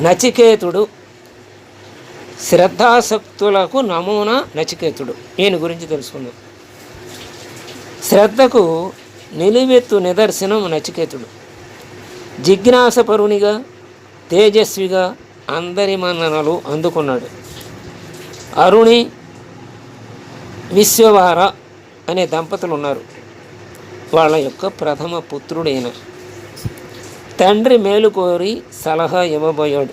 నచికేతుడు శ్రద్ధాసక్తులకు నమూనా నచికేతుడు. ఈయన గురించి తెలుసుకుందాం. శ్రద్ధకు నిలువెత్తు నిదర్శనం నచికేతుడు. జిజ్ఞాసపరునిగా తేజస్విగా అందరి మన్ననలు అందుకున్నాడు. అరుణి విశ్వవార అనే దంపతులు ఉన్నారు వాళ్ళ యొక్క ప్రథమ పుత్రుడైన తండ్రి మేలు కోరి సలహా ఇవ్వబోయాడు.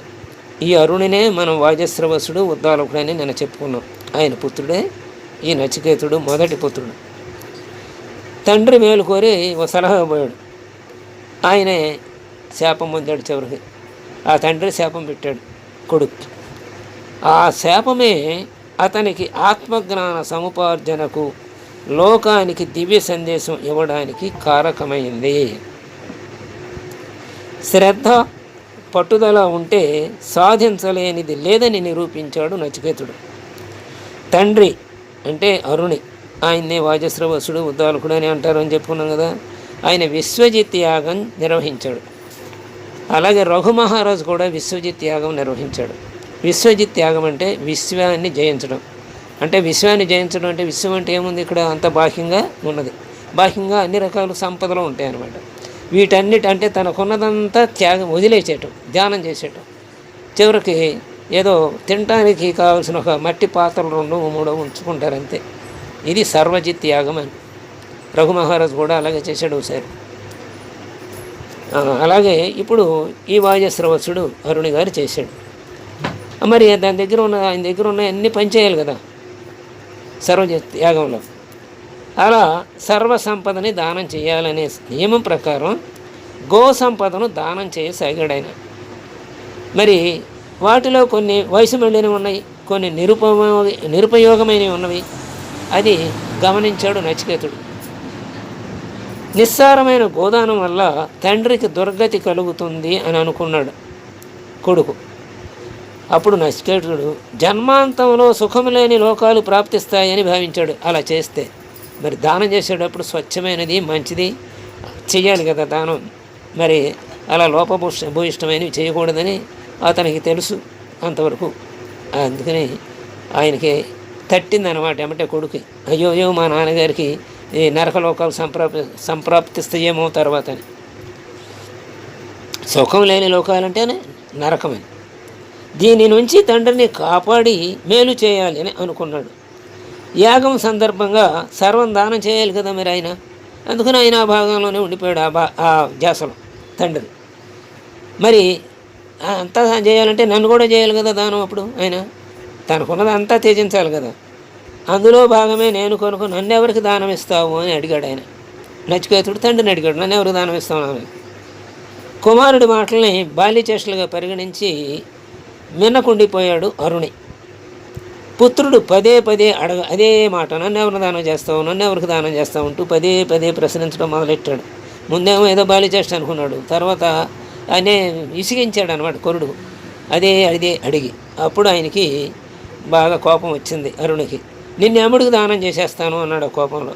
ఈ అరుణినే మనం వాజశ్రవసుడు ఉద్దాలకుడని నేను చెప్పుకున్నాం. ఆయన పుత్రుడే ఈ నచికేతుడు మొదటి పుత్రుడు. తండ్రి మేలు కోరి ఓ సలహా ఇవ్వబోయాడు. ఆయనే శాపం పొందాడు చివరికి. ఆ తండ్రి శాపం పెట్టాడు. కొడుకు. ఆ శాపమే అతనికి ఆత్మజ్ఞాన సముపార్జనకు లోకానికి దివ్య సందేశం ఇవ్వడానికి కారకమైంది. శ్రద్ధ పట్టుదల ఉంటే సాధించలేనిది లేదని నిరూపించాడు నచికేతుడు. తండ్రి అంటే అరుణి. ఆయన్నే వాజశ్రవసుడు ఉద్దాలకుడు అని అంటారు అని చెప్పుకున్నాం కదా. ఆయన విశ్వజిత్ యాగం నిర్వహించాడు. అలాగే రఘు మహారాజు కూడా విశ్వజిత్ యాగం నిర్వహించాడు. విశ్వజిత్ యాగం అంటే విశ్వాన్ని జయించడం. అంటే విశ్వాన్ని జయించడం అంటే విశ్వం అంటే ఏముంది ఇక్కడ? అంత బాహ్యంగా ఉన్నది. బాహ్యంగా అన్ని రకాల సంపదలు ఉంటాయి అన్నమాట వీటన్నిటి అంటే తనకున్నదంతా త్యాగం వదిలేసేయటం ధ్యానం చేసేయటం. చివరికి ఏదో తినటానికి కావాల్సిన ఒక మట్టి పాత్రలు రెండు మూడో ఉంచుకుంటారు అంతే ఇది సర్వజిత్ యాగం అని. రఘు మహారాజు కూడా అలాగే చేశాడు ఒకసారి. అలాగే ఇప్పుడు ఈ వాజశ్రవసుడు అరుణి గారు చేశాడు. మరి దాని దగ్గర ఉన్న ఆయన దగ్గర ఉన్న అన్ని పనిచేయాలి కదా. సర్వజిత్ యాగంలో అలా సర్వ సంపదని దానం చేయాలనే నియమం ప్రకారం గో సంపదను దానం చేయసాగాడు మరి వాటిలో కొన్ని వయసు మళ్ళీనవి ఉన్నాయి కొన్ని నిరుపయోగ నిరుపయోగమైనవి ఉన్నవి. అది గమనించాడు నచికేతుడు. నిస్సారమైన గోదానం వల్ల తండ్రికి దుర్గతి కలుగుతుంది అని అనుకున్నాడు కొడుకు. అప్పుడు నచికేతుడు జన్మాంతంలో సుఖం లేని లోకాలు ప్రాప్తిస్తాయని భావించాడు అలా చేస్తే. మరి దానం చేసేటప్పుడు స్వచ్ఛమైనది మంచిది చెయ్యాలి కదా దానం. మరి అలా లోపభూష భూయిష్టమైనవి చేయకూడదని అతనికి తెలుసు అంతవరకు. అందుకని ఆయనకి తట్టిందనమాట ఏమంటే కొడుకు. అయ్యోయో మా నాన్నగారికి ఈ నరకలోకాలు సంప్రాప్తి సంప్రాప్తిస్తాయేమో తర్వాత సుఖం లేని లోకాలంటేనే నరకమని దీని నుంచి తండ్రిని కాపాడి మేలు చేయాలి అని అనుకున్నాడు. యాగం సందర్భంగా సర్వం దానం చేయాలి కదా మీరు ఆయన? అందుకని ఆయన ఆ భాగంలోనే ఉండిపోయాడు ఆ బా ఆ జాసలో తండ్రి. మరి అంతా చేయాలంటే నన్ను కూడా చేయాలి కదా దానం అప్పుడు ఆయన? తనకున్నది అంతా త్యజించాలి కదా. అందులో భాగమే నేను కొనుక్కు నన్ను ఎవరికి దానం ఇస్తావు అని అడిగాడు ఆయన. నచికేతుడు తండ్రిని అడిగాడు నన్ను ఎవరికి దానం ఇస్తావు అని. కుమారుడి మాటల్ని బాల్యచేష్టలుగా పరిగణించి మిన్నకుండిపోయాడు అరుణి. పుత్రుడు పదే పదే అడగ అదే మాట నన్ను ఎవరు దానం చేస్తావు నన్ను ఎవరికి దానం చేస్తావు అంటూ పదే పదే ప్రశ్నించడం మొదలెట్టాడు. ముందేమో ఏదో బాల్యచేష్ట అనుకున్నాడు. తర్వాత ఆయనే ఇసిగించాడు అనమాట కొరుడు. అదే అదే అడిగి. అప్పుడు ఆయనకి బాగా కోపం వచ్చింది అరుణికి నిన్ను ఎముడికి దానం చేసేస్తాను అన్నాడు కోపంలో.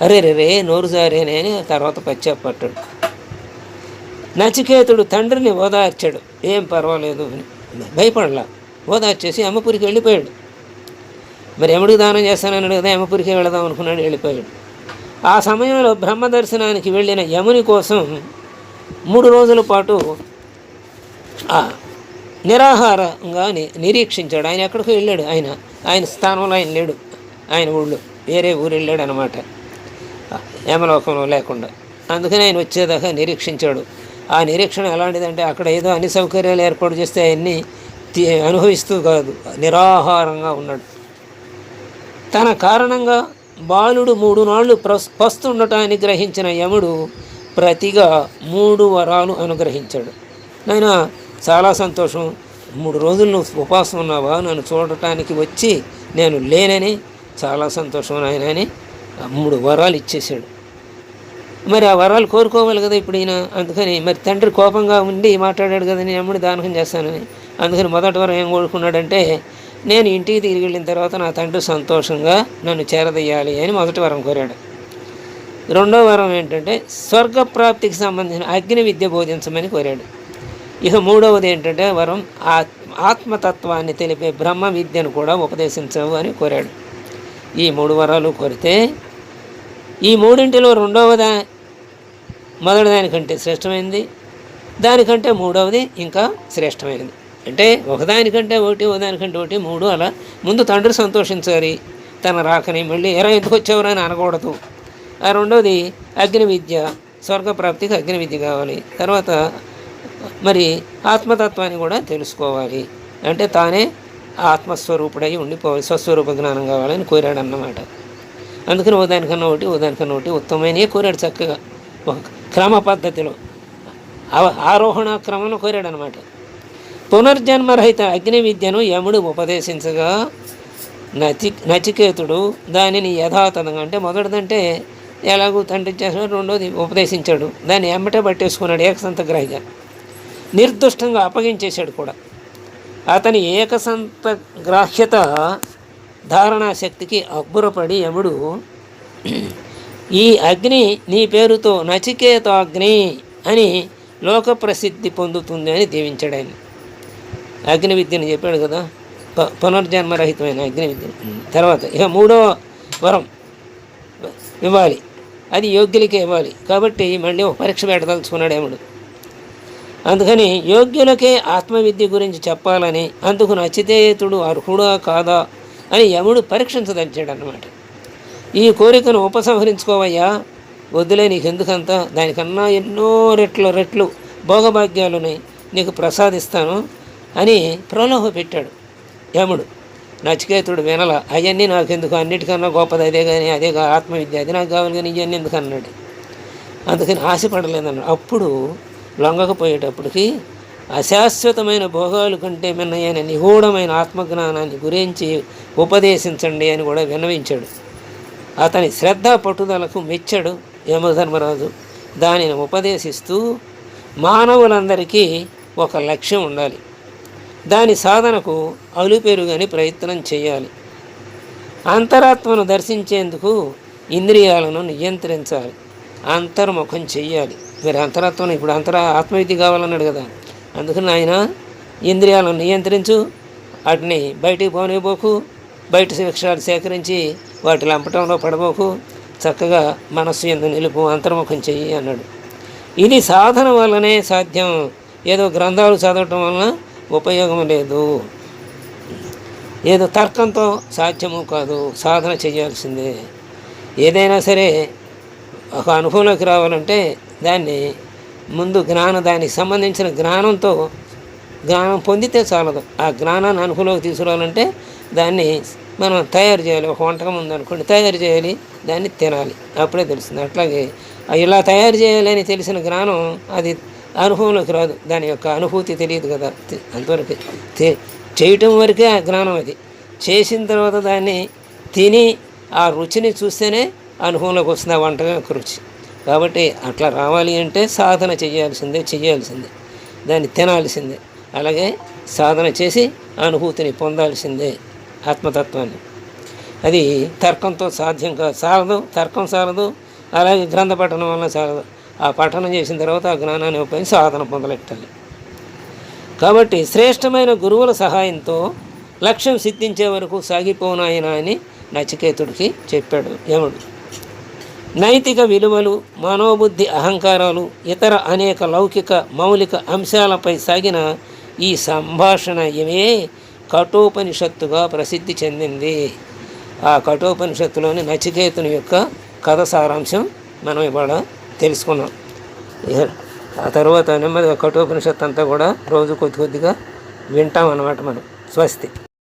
అరే రే రే నోరు జారేనే అని తర్వాత పచ్చాపట్టాడు. నచికేతుడు తండ్రిని ఓదార్చాడు. ఏం పర్వాలేదు అని. భయపడలా. ఓదార్చేసి అమ్మపురికి వెళ్ళిపోయాడు. మరి ఎముడికి దానం చేస్తానన్నాడు కదా యమపురికి వెళదాం అనుకున్నాడు వెళ్ళిపోయాడు. ఆ సమయంలో బ్రహ్మ దర్శనానికి వెళ్ళిన యముని కోసం మూడు రోజుల పాటు నిరాహారంగా నిరీక్షించాడు. ఆయన ఎక్కడికి వెళ్ళాడు. ఆయన ఆయన స్థానంలో ఆయన లేడు. ఆయన ఊళ్ళో వేరే ఊరు వెళ్ళాడు అనమాట యమలోకంలో లేకుండా. అందుకని ఆయన వచ్చేదాకా నిరీక్షించాడు. ఆ నిరీక్షణ ఎలాంటిదంటే అక్కడ ఏదో అన్ని సౌకర్యాలు ఏర్పాటు చేస్తే అవన్నీ అనుభవిస్తూ కాదు నిరాహారంగా ఉన్నాడు. తన కారణంగా బాలుడు మూడు నాళ్ళు ప్రస్ పస్తుండటాన్ని గ్రహించిన యముడు ప్రతిగా మూడు వరాలు అనుగ్రహించాడు. నాయన చాలా సంతోషం. మూడు రోజులు నువ్వు ఉపాసం ఉన్నావా? నన్ను చూడటానికి వచ్చి నేను లేనని. చాలా సంతోషం నాయన అని ఆ మూడు వరాలు ఇచ్చేశాడు. మరి ఆ వరాలు కోరుకోవాలి కదా ఇప్పుడు ఈయన? అందుకని మరి తండ్రి కోపంగా ఉండి మాట్లాడాడు కదా నేను ఎమ్ముడి దానం చేస్తానని. అందుకని మొదటి వరం ఏం కోరుకున్నాడంటే నేను ఇంటికి తిరిగి వెళ్ళిన తర్వాత నా తండ్రి సంతోషంగా నన్ను చేరదయ్యాలి అని మొదటి వరం కోరాడు. రెండో వరం ఏంటంటే స్వర్గ ప్రాప్తికి సంబంధించిన అగ్ని విద్య బోధించమని కోరాడు. ఇక మూడవది ఏంటంటే వరం ఆత్- ఆత్మతత్వాన్ని తెలిపే బ్రహ్మ విద్యను కూడా ఉపదేశించవు అని కోరాడు. ఈ మూడు వరాలు కోరితే ఈ మూడింటిలో రెండవదా మొదటిదానికంటే శ్రేష్టమైనది దానికంటే మూడవది ఇంకా శ్రేష్టమైనది. అంటే ఒకదానికంటే ఒకటి ఒకదానికంటే ఒకటి మూడు అలా. ముందు తండ్రి సంతోషించాలి. తన రాకని మళ్ళీ ఎరా ఎందుకు వచ్చేవరా అని అనకూడదు. ఆ రెండవది అగ్ని విద్య స్వర్గప్రాప్తికి అగ్ని విద్య కావాలి. తర్వాత మరి ఆత్మతత్వాన్ని కూడా తెలుసుకోవాలి. అంటే తానే ఆత్మస్వరూపుడై ఉండిపోవాలి. స్వస్వరూప జ్ఞానం కావాలని కోరాడు అన్నమాట అందుకని ఉదానికన్నా ఒకటి ఉదానికన్నా ఒకటి ఉత్తమమైనవి కోరాడు చక్కగా. ఒక క్రమ పద్ధతిలో. ఆ- ఆరోహణ క్రమంలో కోరాడు అనమాట పునర్జన్మరహిత అగ్ని విద్యను యముడు ఉపదేశించగా నచి నచికేతుడు దానిని యథాతథంగా అంటే మొదటిదంటే ఎలాగూ తండ్రి చేసిన రెండోది ఉపదేశించాడు. దాన్ని ఎమ్మటే పట్టేసుకున్నాడు ఏకసంతగ్రాహిగా నిర్దుష్టంగా అప్పగించేశాడు కూడా. అతని ఏకసంత గ్రాహ్యత ధారణాశక్తికి అబ్బురపడి యముడు ఈ అగ్ని నీ పేరుతో నచికేతాగ్ని అని లోక ప్రసిద్ధి పొందుతుంది అని దీవించాడు ఆయన. అగ్ని విద్యని చెప్పాడు కదా. ప- పునర్జన్మరహితమైన అగ్ని విద్య తర్వాత ఇక మూడో వరం ఇవ్వాలి. అది యోగ్యులకే ఇవ్వాలి. కాబట్టి మళ్ళీ ఒక పరీక్ష పెట్టదలుచుకున్నాడు ఏముడు అందుకని యోగ్యులకే ఆత్మవిద్య గురించి చెప్పాలని అందుకు నచితేతుడు అర్హుడా కాదా అని యముడు పరీక్షించదలిచాడు అన్నమాట ఈ కోరికను ఉపసంహరించుకోవయ్యా. వద్దులే నీకు ఎందుకంత దానికన్నా ఎన్నో రెట్లు రెట్లు భోగభాగ్యాలని నీకు ప్రసాదిస్తాను. అని ప్రలోభ పెట్టాడు. యముడు నచికేతుడు వినల అవన్నీ నాకు ఎందుకు అన్నిటికన్నా గొప్పది అదే కానీ అదే ఆత్మవిద్య అది నాకు కావాలి కానీ ఇవన్నీ ఎందుకు అన్నాడు. అందుకని ఆశపడలేదన్నాడు. అప్పుడు లొంగకపోయేటప్పటికి అశాశ్వతమైన భోగాలు కంటే మిన్నయైన నిగూఢమైన ఆత్మజ్ఞానాన్ని గురించి ఉపదేశించండి అని కూడా విన్నవించాడు. అతని శ్రద్ధ పట్టుదలకు మెచ్చాడు యమధర్మరాజు. దానిని ఉపదేశిస్తూ మానవులందరికీ ఒక లక్ష్యం ఉండాలి. దాని సాధనకు అలుపెరుగని ప్రయత్నం చేయాలి. అంతరాత్మను దర్శించేందుకు ఇంద్రియాలను నియంత్రించాలి. అంతర్ముఖం చేయాలి మీరు అంతరాత్మను ఇప్పుడు అంతర ఆత్మవిద్య కావాలన్నాడు కదా. అందుకని ఆయన ఇంద్రియాలను నియంత్రించు వాటిని బయటికి పోనివ్వబోకు బయట విషయాలు సేకరించి వాటి లంపటంలో పడబోకు చక్కగా మనస్సు ఎందు నిలుపు అంతర్ముఖం చెయ్యి అన్నాడు. ఇది సాధన వల్లనే సాధ్యం. ఏదో గ్రంథాలు చదవటం వలన ఉపయోగం లేదు. ఏదో తర్కంతో సాధ్యము కాదు సాధన చేయాల్సిందే. ఏదైనా సరే ఒక అనుభవంలోకి రావాలంటే దాన్ని ముందు జ్ఞానం దానికి సంబంధించిన జ్ఞానంతో జ్ఞానం పొందితే చాలదు. ఆ జ్ఞానాన్ని అనుభవంలోకి తీసుకురావాలంటే దాన్ని మనం తయారు చేయాలి. ఒక వంటకం ఉందనుకోండి తయారు చేయాలి దాన్ని తినాలి. అప్పుడే తెలుస్తుంది. అట్లాగే ఇలా తయారు చేయాలి అని తెలిసిన జ్ఞానం అది అనుభవంలోకి రాదు. దాని యొక్క అనుభూతి తెలియదు కదా. అంతవరకు చేయటం వరకే ఆ జ్ఞానం అది. చేసిన తర్వాత దాన్ని తిని ఆ రుచిని చూస్తేనే అనుభవంలోకి వస్తుంది ఆ వంటకం యొక్క రుచి. కాబట్టి అట్లా రావాలి అంటే సాధన చేయాల్సిందే చేయాల్సిందే. దాన్ని తినాల్సిందే. అలాగే సాధన చేసి అనుభూతిని పొందాల్సిందే ఆత్మతత్వాన్ని. అది తర్కంతో సాధ్యం కాదు. సాలదు తర్కం సాలదు అలాగే గ్రంథ పఠనం వల్ల సాలదు ఆ పఠనం చేసిన తర్వాత ఆ జ్ఞానాన్ని ఉపయోగించి సాధన పొందలెట్టాలి కాబట్టి శ్రేష్టమైన గురువుల సహాయంతో లక్ష్యం సిద్ధించే వరకు సాగిపోనాయన అని నచికేతుడికి చెప్పాడు యముడు. నైతిక విలువలు మనోబుద్ధి అహంకారాలు ఇతర అనేక లౌకిక మౌలిక అంశాలపై సాగిన ఈ సంభాషణ ఇవే కఠోపనిషత్తుగా ప్రసిద్ధి చెందింది. ఆ కఠోపనిషత్తులోని నచికేతుని యొక్క కథ సారాంశం మనం ఇవాళ తెలుసుకున్నాం. ఆ తర్వాత నెమ్మదిగా కఠోపనిషత్తు అంతా కూడా రోజు కొద్ది కొద్దిగా వింటాం అన్నమాట మనం. స్వస్తి.